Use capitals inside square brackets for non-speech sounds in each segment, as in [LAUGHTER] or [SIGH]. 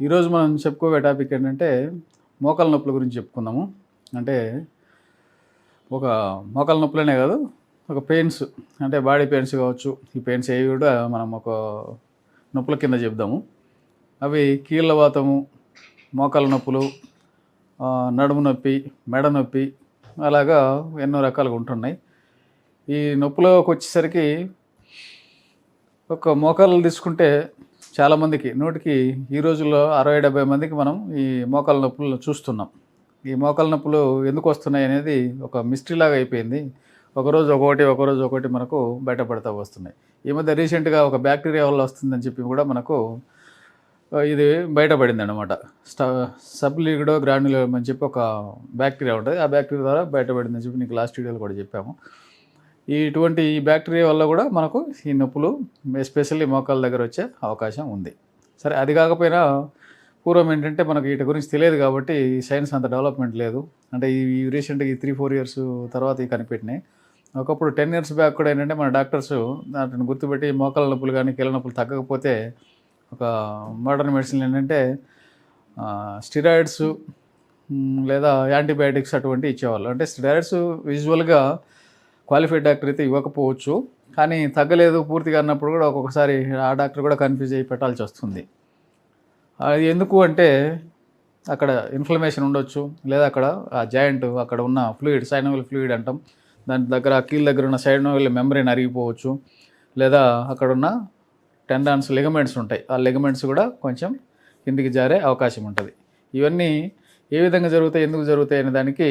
ఈరోజు మనం చెప్పుకోవే టాపిక్ ఏంటంటే మోకాల నొప్పుల గురించి చెప్పుకుందాము. అంటే ఒక మోకాల నొప్పులనే కాదు ఒక పెయిన్స్ అంటే బాడీ పెయిన్స్ కావచ్చు. ఈ పెయిన్స్ ఏవి కూడా మనం ఒక నొప్పుల కింద చెప్దాము. అవి కీళ్ళ వాతము మోకాల నొప్పులు నడుము నొప్పి మెడ నొప్పి అలాగా ఎన్నో రకాలుగా ఉంటున్నాయి. ఈ నొప్పులోకి వచ్చేసరికి ఒక మోకాళ్ళు తీసుకుంటే చాలామందికి నూటికి ఈ రోజుల్లో అరవై డెబ్బై మందికి మనం ఈ మోకాల నొప్పులు చూస్తున్నాం. ఈ మోకాల నొప్పులు ఎందుకు వస్తున్నాయి అనేది ఒక మిస్టరీలాగా అయిపోయింది. ఒకరోజు ఒకటి ఒకరోజు ఒకటి మనకు బయటపడతా వస్తున్నాయి. ఈ మధ్య రీసెంట్గా ఒక బ్యాక్టీరియా వల్ల వస్తుందని చెప్పి కూడా మనకు ఇది బయటపడింది అనమాట స్ట సబ్లిగిడో అని చెప్పి ఒక బ్యాక్టీరియా ఉంటుంది. ఆ బ్యాక్టీరియా ద్వారా బయటపడిందని చెప్పి నీకు లాస్ట్ వీడియోలో కూడా చెప్పాము. ఇటువంటి ఈ బ్యాక్టీరియా వల్ల కూడా మనకు ఈ నొప్పులు ఎస్పెషల్లీ మోకాళ్ళ దగ్గర వచ్చే అవకాశం ఉంది. సరే అది కాకపోయినా పూర్వం ఏంటంటే మనకు వీటి గురించి తెలియదు కాబట్టి సైన్స్ అంత డెవలప్మెంట్ లేదు. అంటే ఈ రీసెంట్గా ఈ త్రీ ఫోర్ ఇయర్స్ తర్వాత ఇవి కనిపెట్టినాయి. ఒకప్పుడు టెన్ ఇయర్స్ బ్యాక్ కూడా ఏంటంటే మన డాక్టర్స్ దాంట్లో గుర్తుపెట్టి మోకాళ్ళ నొప్పులు కానీ కీళ్ళ నొప్పులు తగ్గకపోతే ఒక మోడర్న్ మెడిసిన్ ఏంటంటే స్టిరాయిడ్స్ లేదా యాంటీబయాటిక్స్ అటువంటి ఇచ్చేవాళ్ళు. అంటే స్టిరాయిడ్స్ విజువల్గా క్వాలిఫైడ్ డాక్టర్ అయితే ఇవ్వకపోవచ్చు కానీ తగ్గలేదు పూర్తిగా అన్నప్పుడు కూడా ఒక్కొక్కసారి ఆ డాక్టర్ కూడా కన్ఫ్యూజ్ అయ్యి పెట్టాల్సి వస్తుంది. అది ఎందుకు అంటే అక్కడ ఇన్ఫ్లమేషన్ ఉండొచ్చు లేదా అక్కడ ఆ జాయింట్ అక్కడ ఉన్న ఫ్లూయిడ్ సైనోవల్ ఫ్లూయిడ్ అంటాం దాని దగ్గర కీళ్ళ కీల్ దగ్గర ఉన్న సైనోవల్ మెమరీని అరిగిపోవచ్చు లేదా అక్కడ ఉన్న టెండాన్స్ లిగమెంట్స్ ఉంటాయి ఆ లిగమెంట్స్ కూడా కొంచెం కిందికి జారే అవకాశం ఉంటుంది. ఇవన్నీ ఏ విధంగా జరుగుతాయి ఎందుకు జరుగుతాయి అనే దానికి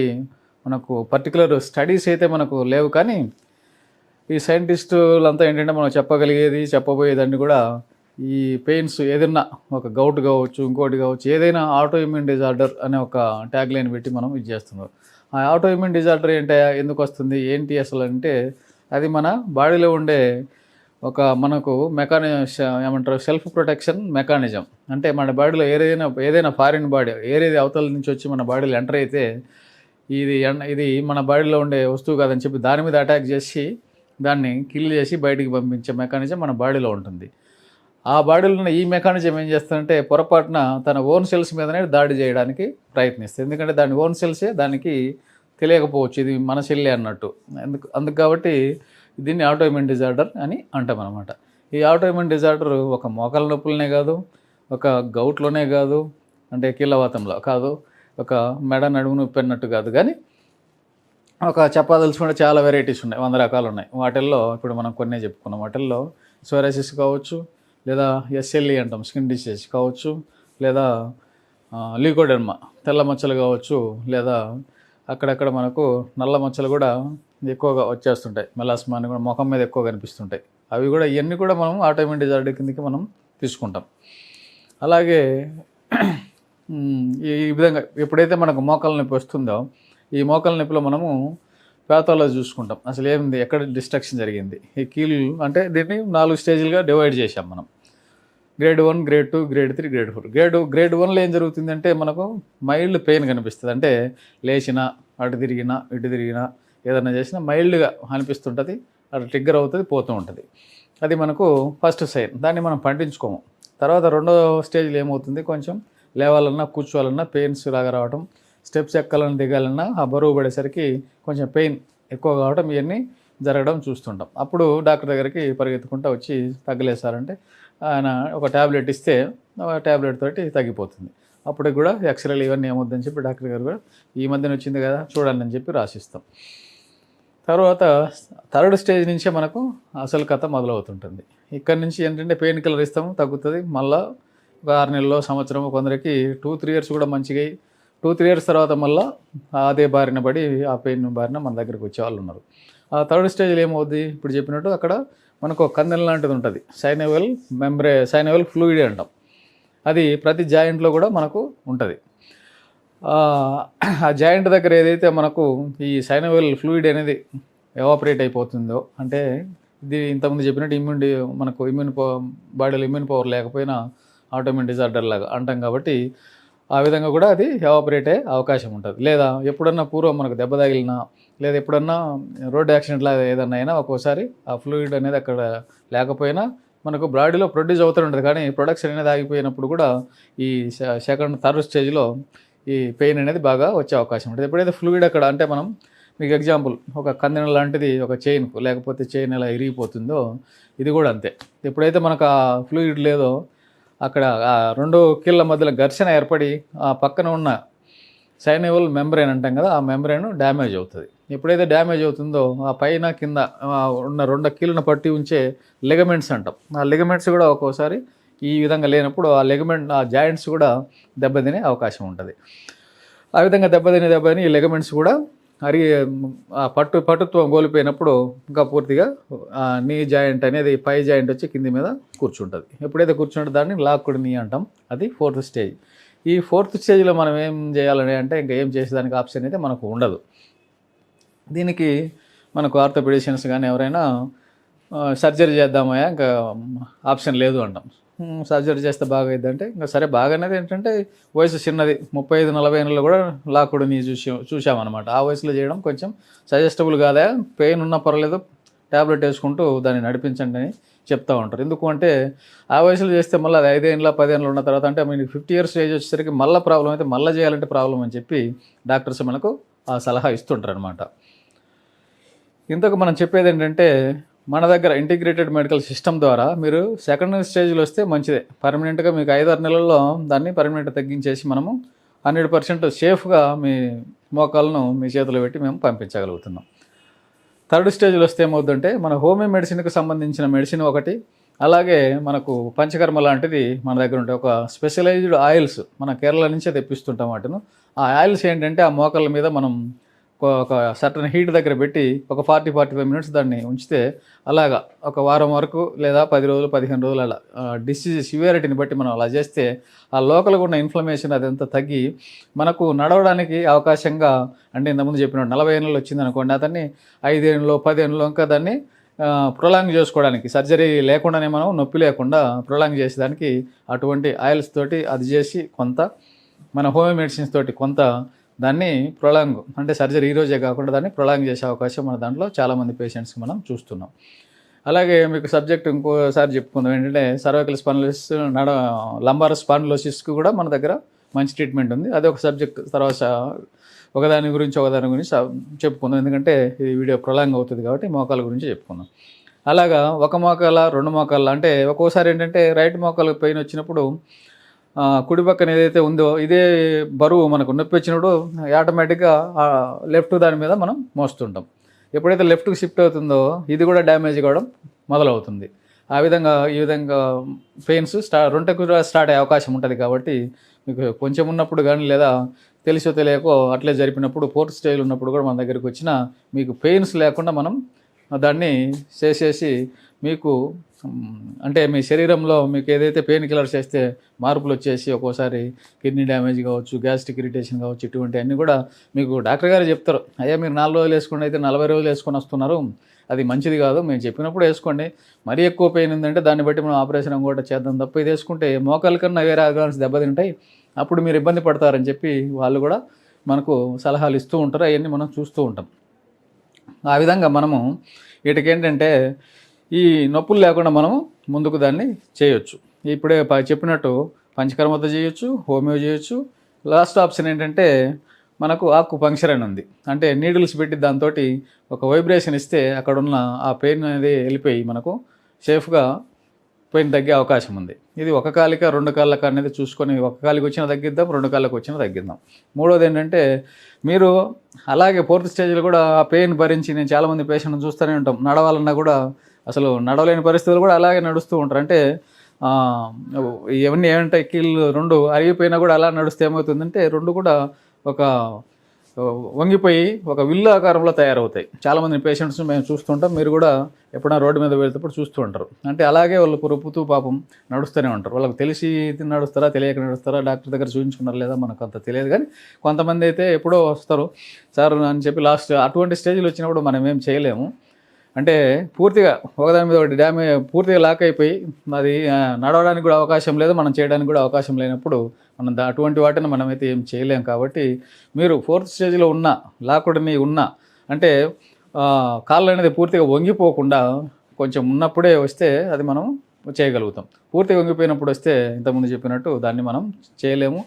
మనకు పర్టికులర్ స్టడీస్ అయితే మనకు లేవు కానీ ఈ సైంటిస్టులంతా ఏంటంటే మనం చెప్పగలిగేది చెప్పబోయేదాన్ని కూడా ఈ పెయిన్స్ ఏదైనా ఒక గౌట్ కావచ్చు ఇంకోటి కావచ్చు ఏదైనా ఆటో ఇమ్యూన్ డిజార్డర్ అనే ఒక ట్యాగ్ లైన్ పెట్టి మనం ఇది చేస్తున్నాం ఆ ఆటో ఇమ్యూన్ డిజార్డర్ ఏంటి ఎందుకు వస్తుంది ఏంటి అసలు అంటే అది మన బాడీలో ఉండే ఒక మనకు మెకాని ఏమంటారు సెల్ఫ్ ప్రొటెక్షన్ మెకానిజం అంటే మన బాడీలో ఏదైనా ఏదైనా ఫారిన్ బాడీ ఏదైతే అవతల నుంచి వచ్చి మన బాడీలో ఎంటర్ అయితే ఇది ఎన్- ఇది మన బాడీలో ఉండే వస్తువు కాదని చెప్పి దాని మీద అటాక్ చేసి దాన్ని కిల్ చేసి బయటికి పంపించే మెకానిజం మన బాడీలో ఉంటుంది. ఆ బాడీలో ఉన్న ఈ మెకానిజం ఏం చేస్తుందంటే పొరపాటున తన ఓన్ సెల్స్ మీదనే దాడి చేయడానికి ప్రయత్నిస్తుంది. ఎందుకంటే దాని ఓన్ సెల్సే దానికి తెలియకపోవచ్చు. ఇది మన సెల్లే అన్నట్టు. ఎందుకు అందుకు కాబట్టి దీన్ని ఆటోఇమ్యూన్ డిజార్డర్ అని అంటాం అనమాట ఈ ఆటోఇమ్యూన్ డిజార్డర్ ఒక మోకాల నొప్పులనే కాదు ఒక గౌట్లోనే కాదు అంటే కీళ్ళవాతంలో కాదు ఒక మెడ నడుము నొప్పినట్టు కాదు కానీ ఒక చెప్పదలుచుకుంటే చాలా వెరైటీస్ ఉన్నాయి వంద రకాలు ఉన్నాయి. వాటిల్లో ఇప్పుడు మనం కొన్నే చెప్పుకున్నాం. వాటిల్లో సోరాసిస్ కావచ్చు లేదా ఎస్ఎల్ఈ అంటాం స్కిన్ డిసీజ్ కావచ్చు లేదా లీకోడెర్మా తెల్ల మచ్చలు కావచ్చు లేదా అక్కడక్కడ మనకు నల్ల మచ్చలు కూడా ఎక్కువగా వచ్చేస్తుంటాయి. మెలాస్మా అని కూడా ముఖం మీద ఎక్కువ కనిపిస్తుంటాయి. అవి కూడా ఇవన్నీ కూడా మనం ఆటోమేటిక్ డిజార్డర్ కిందకి మనం తీసుకుంటాం. అలాగే ఈ విధంగా ఎప్పుడైతే మనకు మోకాల నొప్పి వస్తుందో ఈ మోకాల నొప్పిలో మనము పేతాల్లో చూసుకుంటాం. అసలు ఏమింది? ఎక్కడ డిస్ట్రక్షన్ జరిగింది? ఈ కీళ్ళు అంటే దీన్ని నాలుగు స్టేజ్లుగా డివైడ్ చేసాం మనం. Grade one grade two grade three grade four. Grade grade వన్లో ఏం జరుగుతుందంటే మనకు మైల్డ్ పెయిన్ కనిపిస్తుంది. అంటే లేచినా అటు తిరిగినా ఇటు తిరిగినా ఏదైనా చేసినా మైల్డ్గా అనిపిస్తుంటుంది అటు ట్రిగ్గర్ అవుతుంది పోతూ ఉంటుంది. అది మనకు ఫస్ట్ సైన్. దాన్ని మనం పండించుకోము. తర్వాత రెండో స్టేజ్లో ఏమవుతుంది? కొంచెం లేవాలన్నా కూర్చోవాలన్నా పెయిన్స్ లాగా రావడం స్టెప్స్ ఎక్కాలన్నా దిగాలన్నా ఆ బరువు పడేసరికి కొంచెం పెయిన్ ఎక్కువ కావడం ఇవన్నీ జరగడం చూస్తుంటాం. అప్పుడు డాక్టర్ దగ్గరికి పరిగెత్తుకుంటూ వచ్చి తగ్గలేసారంటే ఆయన ఒక ట్యాబ్లెట్ ఇస్తే ట్యాబ్లెట్ తోటి తగ్గిపోతుంది. అప్పుడు కూడా ఎక్స్రేలు ఇవన్నీ ఏమొద్దని చెప్పి డాక్టర్ గారు కూడా ఈ మధ్యన వచ్చింది కదా చూడండి అని చెప్పి రాసిస్తాం. తర్వాత థర్డ్ స్టేజ్ నుంచే మనకు అసలు కథ మొదలవుతుంటుంది. ఇక్కడ నుంచి ఏంటంటే పెయిన్ కిల్లర్ ఇస్తాము తగ్గుతుంది మళ్ళీ ఒక ఆరు నెలలో సంవత్సరం కొందరికి టూ త్రీ ఇయర్స్ కూడా మంచిగా టూ త్రీ ఇయర్స్ తర్వాత మళ్ళీ అదే బారిన పడి ఆ పెయిన్ బారిన మన దగ్గరికి వచ్చే వాళ్ళు ఉన్నారు. ఆ థర్డ్ స్టేజ్లో ఏమవుద్ది? ఇప్పుడు చెప్పినట్టు అక్కడ మనకు కందెల లాంటిది ఉంటుంది. సైనోవెల్ మెంబ్రే సైనోవెల్ ఫ్లూయిడ్ అంటాం. అది ప్రతి జాయింట్లో కూడా మనకు ఉంటుంది. ఆ జాయింట్ దగ్గర ఏదైతే మనకు ఈ సైనోవెల్ ఫ్లూయిడ్ అనేది ఎవాపరేట్ అయిపోతుందో అంటే ఇది ఇంతకుముందు చెప్పినట్టు ఇమ్యూన్ మనకు ఇమ్యూన్ బాడీలో ఇమ్యూన్ పవర్ లేకపోయినా ఆటోమిన్ డిజార్డర్ లాగా అంటాం కాబట్టి ఆ విధంగా కూడా అది ఎవాపరేట్ అయ్యే అవకాశం ఉంటుంది. లేదా ఎప్పుడన్నా పూర్వం మనకు దెబ్బ తగిలినా లేదా ఎప్పుడన్నా రోడ్ యాక్సిడెంట్ లాగా ఏదన్నా అయినా ఒక్కోసారి ఆ ఫ్లూయిడ్ అనేది అక్కడ లేకపోయినా మనకు బాడీలో ప్రొడ్యూస్ అవుతూ ఉంటుంది. కానీ ప్రొడక్షన్ అనేది ఆగిపోయినప్పుడు కూడా ఈ సెకండ్ థర్డ్ స్టేజ్లో ఈ పెయిన్ అనేది బాగా వచ్చే అవకాశం ఉంటుంది. ఎప్పుడైతే ఫ్లూయిడ్ అక్కడ అంటే మనం మీకు ఎగ్జాంపుల్ ఒక కందెన లాంటిది ఒక చైన్కు లేకపోతే చైన్ ఎలా ఇరిగిపోతుందో ఇది కూడా అంతే. ఎప్పుడైతే మనకు ఆ ఫ్లూయిడ్ లేదో అక్కడ ఆ రెండు కీళ్ళ మధ్యలో ఘర్షణ ఏర్పడి ఆ పక్కన ఉన్న సైనివల్ మెంబ్రెయిన్ అంటాం కదా ఆ మెంబ్రెయిన్ డ్యామేజ్ అవుతుంది. ఎప్పుడైతే డ్యామేజ్ అవుతుందో ఆ పైన కింద ఉన్న రెండు కీళ్ళను పట్టి ఉంచే లెగమెంట్స్ అంటాం. ఆ లెగమెంట్స్ కూడా ఒక్కోసారి ఈ విధంగా లేనప్పుడు ఆ లెగమెంట్ ఆ జాయింట్స్ కూడా దెబ్బతినే అవకాశం ఉంటుంది. ఆ విధంగా దెబ్బతిని దెబ్బతిని ఈ లెగమెంట్స్ కూడా అరి ఆ పట్టు పట్టుత్వం కోల్పోయినప్పుడు ఇంకా పూర్తిగా నీ జాయింట్ అనేది పై జాయింట్ వచ్చి కింది మీద కూర్చుంటుంది. ఎప్పుడైతే కూర్చుంటే దాన్ని లాక్కుడు నీ అంటాం. అది ఫోర్త్ స్టేజ్. ఈ ఫోర్త్ స్టేజ్లో మనం ఏం చేయాలని అంటే ఇంకా ఏం చేసేదానికి ఆప్షన్ అయితే మనకు ఉండదు. దీనికి మనకు ఆర్థోపెడిషియన్స్ కానీ ఎవరైనా సర్జరీ చేద్దామయ్యా ఇంకా ఆప్షన్ లేదు అంటాం. సర్జరీ చేస్తే బాగా అంటే ఇంకా సరే బాగానేది ఏంటంటే వయసు చిన్నది ముప్పై ఐదు నలభై ఏళ్ళలో కూడా లాకుడు నీ చూసి చూసామన్నమాట ఆ వయసులో చేయడం కొంచెం సజెస్టబుల్ కాదా? పెయిన్ ఉన్నా పర్లేదు ట్యాబ్లెట్ వేసుకుంటూ దాన్ని నడిపించండి అని చెప్తా ఉంటారు. ఎందుకు అంటే ఆ వయసులో చేస్తే మళ్ళీ అది ఐదేళ్ళ పదేళ్ళు ఉన్న తర్వాత అంటే మీకు ఫిఫ్టీ ఇయర్స్ ఏజ్ వచ్చేసరికి మళ్ళీ ప్రాబ్లం అయితే మళ్ళీ చేయాలంటే ప్రాబ్లం అని చెప్పి డాక్టర్స్ మనకు ఆ సలహా ఇస్తుంటారు అనమాట ఇంతకు మనం చెప్పేది ఏంటంటే మన దగ్గర ఇంటిగ్రేటెడ్ మెడికల్ సిస్టమ్ ద్వారా మీరు సెకండ్ స్టేజ్లో వస్తే మంచిదే. పర్మనెంట్గా మీకు ఐదారు నెలల్లో దాన్ని పర్మనెంట్ తగ్గించేసి మనము హండ్రెడ్ పర్సెంట్ సేఫ్గా మీ మోకాలను మీ చేతిలో పెట్టి మేము పంపించగలుగుతున్నాం. థర్డ్ స్టేజ్లో వస్తే ఏమవుతుందంటే మన హోమియో మెడిసిన్కి సంబంధించిన మెడిసిన్ ఒకటి అలాగే మనకు పంచకర్మ లాంటిది మన దగ్గర ఉంటే ఒక స్పెషలైజ్డ్ ఆయిల్స్ మన కేరళ నుంచే తెప్పిస్తుంటాం వాటిను. ఆ ఆయిల్స్ ఏంటంటే ఆ మోకాళ్ళ మీద మనం ఒక- సర్టన్ హీట్ దగ్గర పెట్టి ఒక ఫార్టీ ఫార్టీ ఫైవ్ మినిట్స్ దాన్ని ఉంచితే అలాగా ఒక వారం వరకు లేదా పది రోజులు పదిహేను రోజులు అలా డిసీజ్ సివియారిటీని బట్టి మనం అలా చేస్తే ఆ లోకల్గా ఉన్న ఇన్ఫ్లమేషన్ అదంతా తగ్గి మనకు నడవడానికి అవకాశంగా అంటే ఇంతకుముందు చెప్పిన నలభై ఏళ్ళు వచ్చింది అనుకోండి అతన్ని ఐదేళ్ళు పదేళ్ళు ఇంకా దాన్ని ప్రొలాంగ్ చేసుకోవడానికి సర్జరీ లేకుండానే మనం నొప్పి లేకుండా ప్రొలాంగ్ చేసేదానికి అటువంటి ఆయిల్స్ తోటి అది చేసి కొంత మన హోమియో మెడిసిన్స్ తోటి కొంత దాన్ని ప్రొలాంగ్ అంటే సర్జరీ ఈరోజే కాకుండా దాన్ని ప్రొలాంగ్ చేసే అవకాశం మన దాంట్లో చాలామంది పేషెంట్స్కి మనం చూస్తున్నాం. అలాగే మీకు సబ్జెక్ట్ ఇంకోసారి చెప్పుకుందాం. ఏంటంటే సర్వైకల్ స్పాన్లోసిస్ నడ లంబార్ స్పాన్లోసిస్కి కూడా మన దగ్గర మంచి ట్రీట్మెంట్ ఉంది. అది ఒక సబ్జెక్ట్ తర్వాత ఒకదాని గురించి ఒకదాని గురించి చెప్పుకుందాం. ఎందుకంటే ఇది వీడియో ప్రొలాంగ్ అవుతుంది కాబట్టి మోకాల గురించి చెప్పుకుందాం. అలాగా ఒక మోకాల రెండు మోకాల అంటే ఒక్కోసారి ఏంటంటే రైట్ మోకాలు పెయిన్ వచ్చినప్పుడు కుడి పక్కన ఏదైతే ఉందో ఇదే బరువు మనకు నొప్పి వచ్చినప్పుడు ఆటోమేటిక్గా లెఫ్ట్ దాని మీద మనం మోస్తుంటాం. ఎప్పుడైతే లెఫ్ట్కి షిఫ్ట్ అవుతుందో ఇది కూడా డ్యామేజ్ కావడం మొదలవుతుంది. ఆ విధంగా ఈ విధంగా పెయిన్స్ స్టా రెండుకు కూడా స్టార్ట్ అయ్యే అవకాశం ఉంటుంది కాబట్టి మీకు కొంచెం ఉన్నప్పుడు కానీ లేదా తెలిసో తెలియకో అట్లే జరిపినప్పుడు ఫోర్త్ స్టేజ్ ఉన్నప్పుడు కూడా మన దగ్గరికి వచ్చిన మీకు పెయిన్స్ లేకుండా మనం దాన్ని చేసేసి మీకు అంటే మీ శరీరంలో మీకు ఏదైతే పెయిన్ కిల్లర్స్ చేస్తే మార్పులు వచ్చేసి ఒక్కోసారి కిడ్నీ డ్యామేజ్ కావచ్చు గ్యాస్ట్రిక్ ఇరిటేషన్ కావచ్చు ఇటువంటి అన్నీ కూడా మీకు డాక్టర్ గారు చెప్తారు. అయ్యా మీరు నాలుగు రోజులు వేసుకోండి అయితే నలభై రోజులు వేసుకొని వస్తున్నారు. అది మంచిది కాదు మేము చెప్పినప్పుడు వేసుకోండి. మరీ ఎక్కువ పెయిన్ ఉందంటే దాన్ని బట్టి మనం ఆపరేషన్ కూడా చేద్దాం తప్ప ఇది వేసుకుంటే మోకాల కన్నా వేరే ఆర్గాన్స్ దెబ్బతింటాయి. అప్పుడు మీరు ఇబ్బంది పడతారని చెప్పి వాళ్ళు కూడా మనకు సలహాలు ఇస్తూ ఉంటారు. అవన్నీ మనం చూస్తూ ఉంటాం. ఆ విధంగా మనము వీటికి ఏంటంటే ఈ నొప్పులు లేకుండా మనము ముందుకు దాన్ని చేయొచ్చు. ఇప్పుడే ప- చెప్పినట్టు పంచకర్మతో చేయొచ్చు హోమియో చేయొచ్చు. లాస్ట్ ఆప్షన్ ఏంటంటే మనకు ఆకు పంక్చర్ అని ఉంది. అంటే నీడిల్స్ పెట్టి దాంతో ఒక వైబ్రేషన్ ఇస్తే అక్కడ ఉన్న ఆ పెయిన్ అనేది వెళ్ళిపోయి మనకు సేఫ్గా పెయిన్ తగ్గే అవకాశం ఉంది. ఇది ఒక కాలిక రెండు కాళ్ళక అనేది చూసుకొని ఒక కాలికి వచ్చిన తగ్గిద్దాం రెండు కాళ్ళకి వచ్చిన తగ్గిద్దాం. మూడోది ఏంటంటే మీరు అలాగే ఫోర్త్ స్టేజ్లో కూడా ఆ పెయిన్ భరించి నేను చాలామంది పేషెంట్ చూస్తూనే ఉంటాం. నడవాలన్నా కూడా అసలు నడవలేని పరిస్థితులు కూడా అలాగే నడుస్తూ ఉంటారు. అంటే ఇవన్నీ ఏమంటే కీళ్ళు రెండు అరిగిపోయినా కూడా అలా నడుస్తే ఏమవుతుందంటే రెండు కూడా ఒక వంగిపోయి ఒక విల్లు ఆకారంలో తయారవుతాయి. చాలామంది పేషెంట్స్ మేము చూస్తుంటాం మీరు కూడా ఎప్పుడైనా రోడ్డు మీద వెళ్తేప్పుడు చూస్తూ ఉంటారు. అంటే అలాగే వాళ్ళు పురుపుతూ పాపం నడుస్తూనే ఉంటారు. వాళ్ళకి తెలిసి నడుస్తారా తెలియక నడుస్తారా డాక్టర్ దగ్గర చూపించుకున్నారు లేదా మనకు అంత తెలియదు. కానీ కొంతమంది అయితే ఎప్పుడో వస్తారు. సార్ అని చెప్పి లాస్ట్ అటువంటి స్టేజ్లో వచ్చినప్పుడు మనం ఏం చేయలేము. అంటే పూర్తిగా ఒకదాని మీద ఒకటి డ్యామేజ్ పూర్తిగా లాక్ అయిపోయి అది నడవడానికి కూడా అవకాశం లేదు మనం చేయడానికి కూడా అవకాశం లేనప్పుడు మనం దా- అటువంటి వాటిని మనమైతే ఏం చేయలేం కాబట్టి మీరు ఫోర్త్ స్టేజ్లో ఉన్న లాకుడిని ఉన్న అంటే కాళ్ళు అనేది పూర్తిగా వంగిపోకుండా కొంచెం ఉన్నప్పుడే వస్తే అది మనం చేయగలుగుతాం. పూర్తిగా వంగిపోయినప్పుడు వస్తే ఇంతకుముందు చెప్పినట్టు దాన్ని మనం చేయలేము.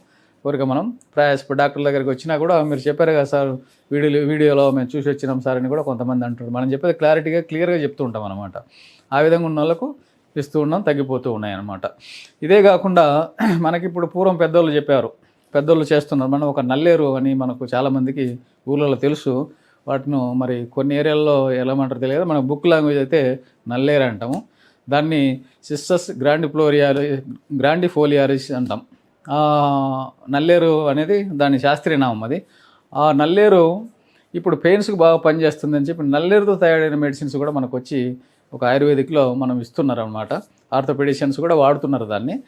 ఊరిక మనం ప్రయాస డాక్టర్ దగ్గరికి వచ్చినా కూడా మీరు చెప్పారు కదా సార్ వీడియో వీడియోలో మేము చూసి వచ్చినాం సార్ అని కూడా కొంతమంది అంటారు మనం చెప్పేది క్లారిటీగా క్లియర్గా చెప్తూ ఉంటాం అనమాట ఆ విధంగా ఉన్న వాళ్ళకు ఇస్తూ ఉన్నాం తగ్గిపోతూ ఉన్నాయన్నమాట ఇదే కాకుండా [CLEARS THROAT] మనకి ఇప్పుడు పూర్వం పెద్దోళ్ళు చెప్పారు. పెద్దోళ్ళు చేస్తున్నారు. మనం ఒక నల్లేరు అని మనకు చాలామందికి ఊళ్ళలో తెలుసు. వాటిను మరి కొన్ని ఏరియాల్లో ఎలా అంటారు తెలియదు. మన బుక్ లాంగ్వేజ్ అయితే నల్లేరు అంటాము. దాన్ని సిస్టస్ గ్రాండిఫ్లోరియాలి గ్రాండిఫోలియారిస్ అంటాం. నల్లేరు అనేది దాని శాస్త్రీయనామం అది. ఆ నల్లేరు ఇప్పుడు పెయిన్స్కి బాగా పనిచేస్తుందని చెప్పి నల్లేరుతో తయారైన మెడిసిన్స్ కూడా మనకు వచ్చి ఒక ఆయుర్వేదిక్లో మనం ఇస్తున్నారు అనమాట ఆర్థోపెడిషియన్స్ కూడా వాడుతున్నారు దాన్ని.